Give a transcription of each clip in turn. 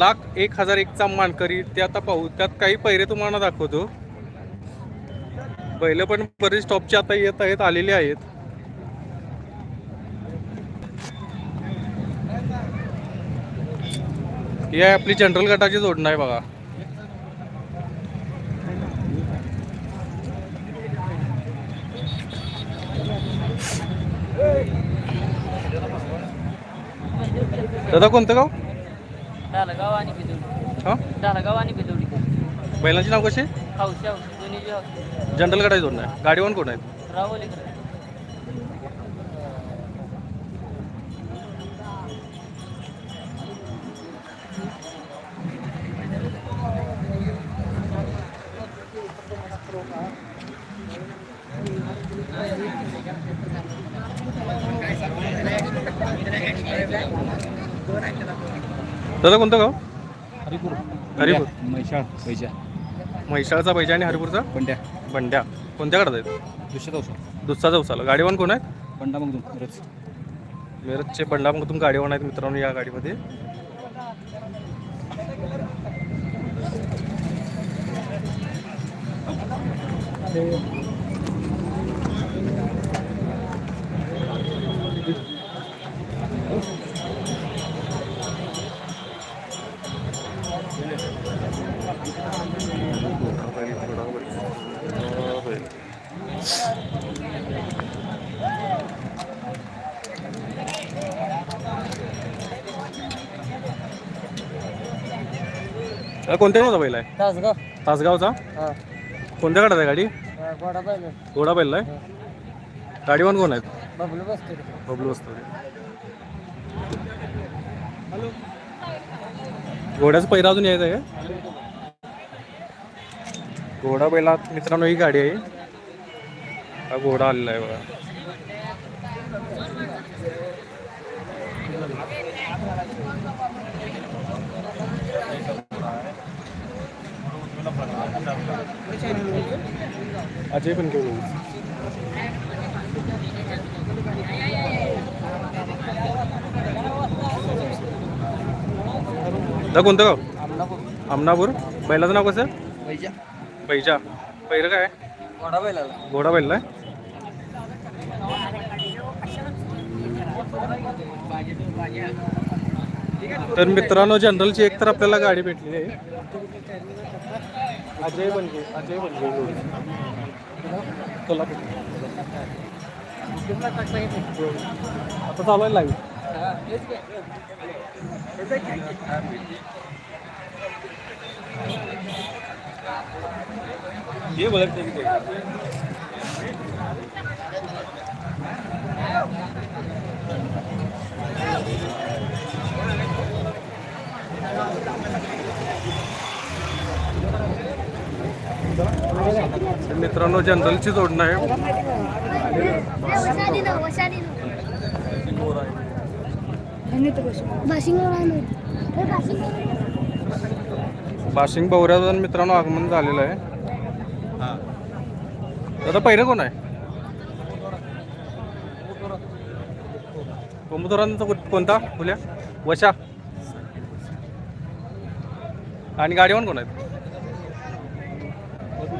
लाख एक हजार एकचा मानकरी ते आता पाहू त्यात काही पैरे तुम्हाला दाखवतो. बैल पण बरेच टॉपचे आता येत आहेत आलेले आहेत. ही आहे आपली जनरल गटाची जोडणं आहे बघा. दादा कोणतं गाव? डालगाव आणि बिदोडी हा? डालगाव आणि बिदोडी बैलांचे नाव कसे हौशी हौशी दोन्ही जे हौशी जनरल गटाची जोडणं आहे. गाडीवान कोण आहेत रावली दादा कोणतं गाव? हरिपूर. हरिपूर. म्हैसाळ पैजा. म्हैसाळचा पैजा आणि हरिपूरचा? पंड्या बंड्या. कोणत्या गटात आहेत? दुसऱ्या दुसरा चौसाला गाडीवान कोण आहेत? पंडा मग खरंच मिरजचे बंडामधून गाडीवान आहेत मित्रांनो या गाडीमध्ये. कोणत्या गावचा बैल आहे? तासगाव. तासगावचा? हा. कोणत्या गटात आहे गाडी? गोडा पाहिजे घोडा बैल आहे? गाडीवान कोण आहेत? बबलू बसतो बबलू असतो घोड्याचं पहिला अजून यायचं आहे का? घोडा बैलात मित्रांनो ही गाडी आहे. हा घोडा आलेला आहे बघा. अजय पण घेऊन येऊ. दा कोणतं गाव? आमनापूर. बैलाचं नाव कसं? बैजा पहिलं काय? गोडा बैलाला. घोडा बैल आहे तर मित्रांनो जनरलची एक तर आपल्याला गाडी भेटली आहे. अजय बनजे अजय बनजे कोल्हापूर आता चालू आहे लाईव्ह हे बोलत नाही तर मित्रांनो जनरलची जोडणं आहे. बाशिंग बवऱ्याचं मित्रांनो आगमन झालेलं आहे. दादा पहिलं कोण आहे? कोंबुतोरांचा कोणता? फुल्या वशा. आणि गाडीवर कोण आहेत?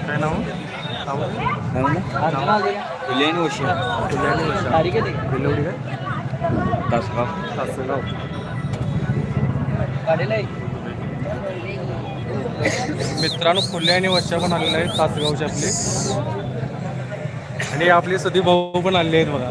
काय नाव नाव लेन वशी तारीख आहे बिलवडी काय तासगाव तासगाव मित्रांनो फुले आणि वश्या पण आलेल्या आहेत तासगावचे आपले. आणि आपले सदी भाऊ पण आलेले आहेत बघा.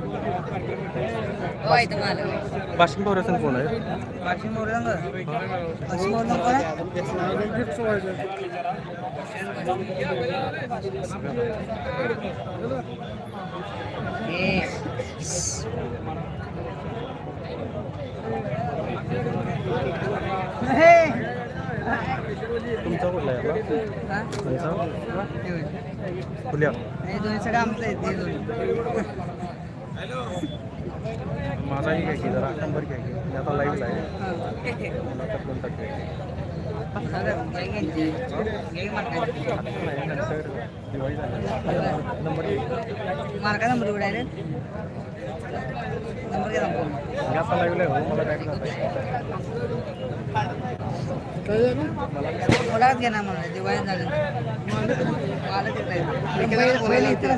वाशिंग पवरेसन कोण आहे? वाशिंग मोरंग वाशिंग मोरंग कोण आहे? तुमचा कुठला आहे? तुमचा. खुल्या दोन्ही सगळं आमचं आहे माझाही घ्या की जरा नंबर घ्या की. मी आता लाईव्हला आहे. हा. मला घ्यायची. दिवाळी झाली नंबर घ्या मार्का नंबर एवढा आहे रे. नंबर घ्या नको मी आता लाईव्हला आहे हो मला घ्या ना म्हणून दिवाळी झाली. बैल इथं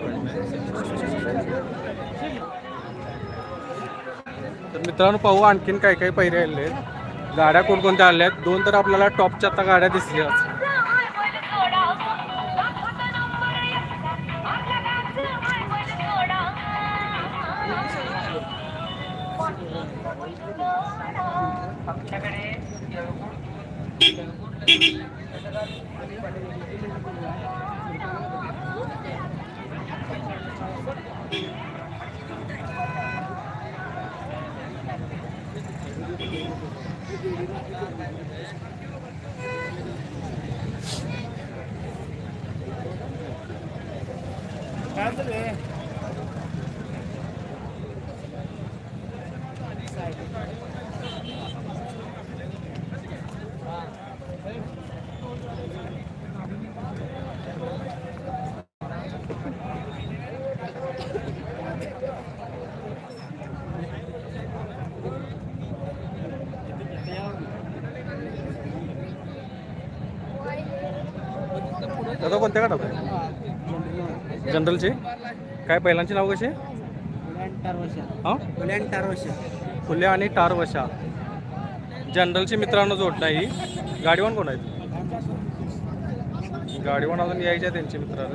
मित्रांनो पाहू आणखीन काय काय पहिरे आलेले आहेत. गाड्या कोणकोणत्या आल्या आहेत? दोन तर आपल्याला टॉपच्या आता गाड्या दिसल्याच दादा कोणत्या गाडात आहे? जनरलचे? काय पहिल्यांची नाव कशी? हां? फुले आणि टार वशा जनरलची मित्रांनो जोडणार ही. गाडीवान कोण आहेत? गाडीवान अजून यायचे त्यांचे मित्र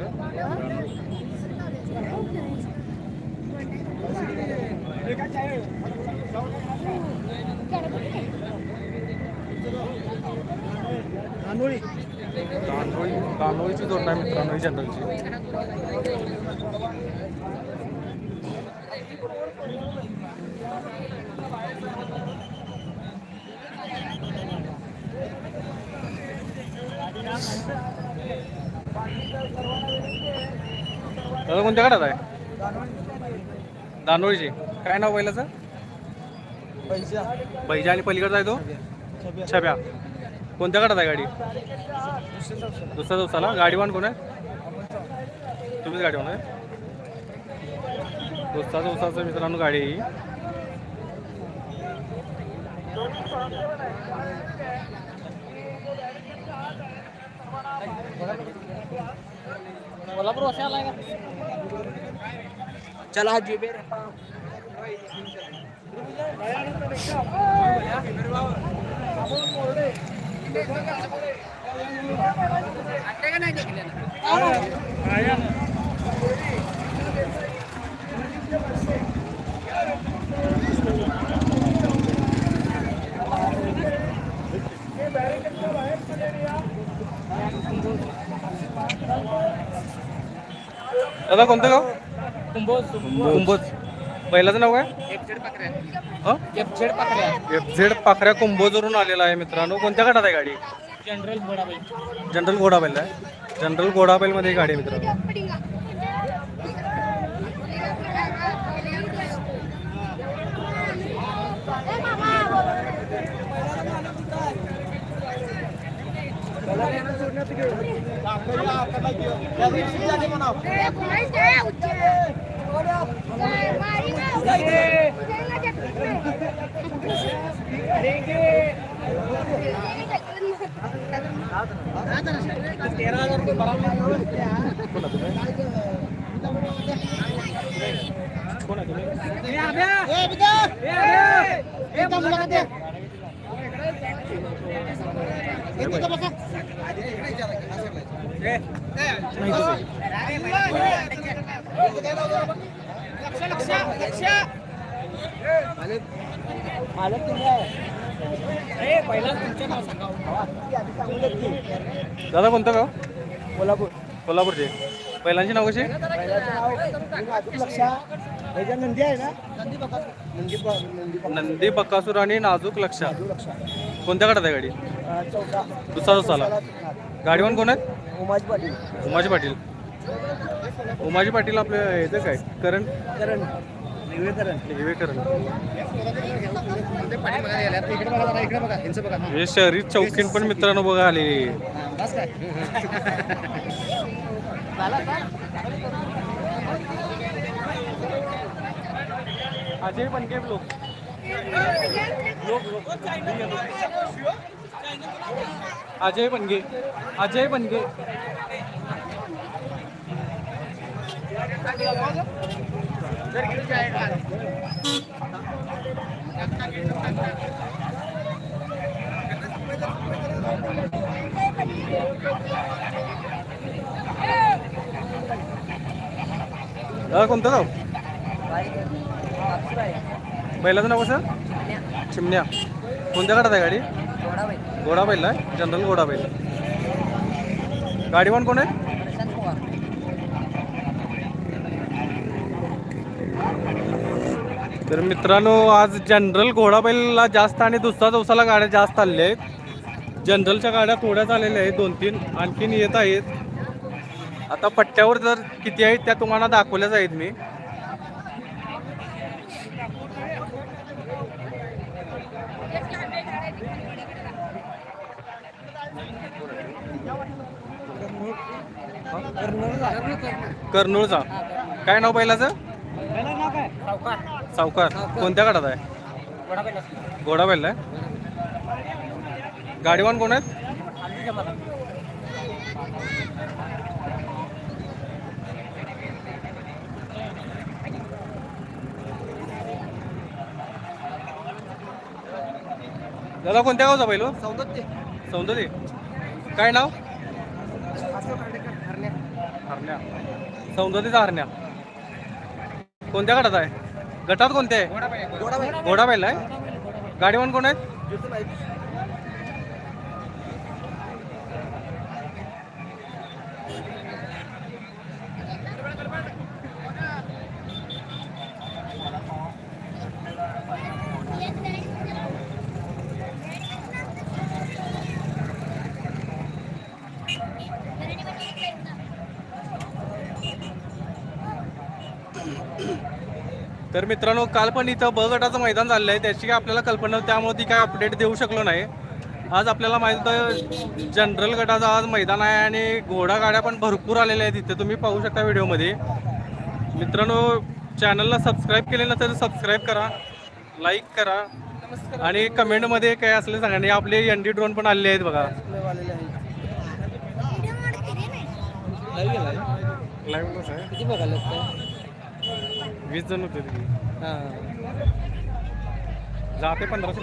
तांदोळी तांदोळीची जोडणं आहे मित्रांनो ही जनरलची. दादा कोणत्या गाडात आहे? दानोळीची. काय नाव पहिल्याचं? बैजा आणि पलीकडचा आहे तो? छब्या. कोणत्या गाडात आहे गाडी? दुसऱ्या दिवसाला गाडीवान कोण आहे? तुम्हीच गाडीवान आहे. दुसऱ्या दिवसाचं मित्रांनो गाडी आहे ही. चला हा जिबे दादा कोणतं गाव? कुंभोज. बैलाचं नाव काय? पाखऱ्या एफ झेड पाखऱ्या कुंभोजवरून आलेला आहे मित्रांनो कोणत्या गटात आहे गाडी जनरल गोडाबाई जनरल गोडाबाईल आहे जनरल घोडाबैलमध्ये गाडी आहे मित्रांनो कोण आहे तुम्ही दादा कोणतं गाव? कोल्हापूर. कोल्हापूरचे. पहिल्यांची नाव कशी? ह्याच्या नंदी आहे ना नंदी बकासूर आणि नाजूक लक्षा. कोणत्या गाडात आहे गाडी? दुसरा दुसराला गाडीवान कोण आहेत? उमाजी पाटील. उमाजी पाटील उमाजी पाटील आपलं ह्याचं काय? करण? करण. निवे करण हिवे करण इकडे बघा जरा, इकडे बघा यांचं बघा हे शहरी चौकीन पण मित्रांनो बघा आले अजय बनके लोक अजय बनगे अजय बनगे कोणतं गाव? बैलाचं नाव कसं? चिमण्या. कोणत्या गाडात आहे गाडी? घोडा बैल आहे जनरल घोडा बैल गाडीवान कोण आहे? तर मित्रांनो आज जनरल घोडा बैलला जास्त आणि दुसऱ्या दिवसाला गाड्या जास्त आलेल्या आहेत. जनरलच्या गाड्या थोड्याच आलेल्या आहेत दोन तीन आणखीन येत आहेत. आता पट्ट्यावर जर किती आहेत त्या तुम्हाला दाखवल्याच आहेत मी. कर्नूळचा. काय नाव बैलाचं सावकार कोणत्या गाडात आहे? घोडा बैल आहे? गाडीवान कोण आहेत? दादा कोणत्या गावचा बैल हो? सौंदर्य काय नाव? हरण्या. सौंदर्याचा हरण्या. कोणत्या गटात आहे? गटात कोणते? आहे. घोडा बैल आहे? गाडीवान कोण आहेत? तर मित्रांनो काल पण इथं ब गटाचं मैदान झालेलं आहे त्याची काय आपल्याला कल्पना नव्हती त्यामुळे ती काय अपडेट देऊ शकलो नाही. आज आपल्याला माहीत होतं जनरल गटाचं आज मैदान आहे आणि घोडा गाड्या पण भरपूर आलेल्या आहेत इथे. तुम्ही पाहू शकता व्हिडिओमध्ये. मित्रांनो चॅनलला सबस्क्राईब केले नसेल तर सबस्क्राईब करा लाईक करा आणि कमेंटमध्ये काय असले सांगा. आणि आपले एन डी ड्रोन पण आलेले आहेत बघा. लाईव्ह वीस जण होते तिथे. जाते पंधराशे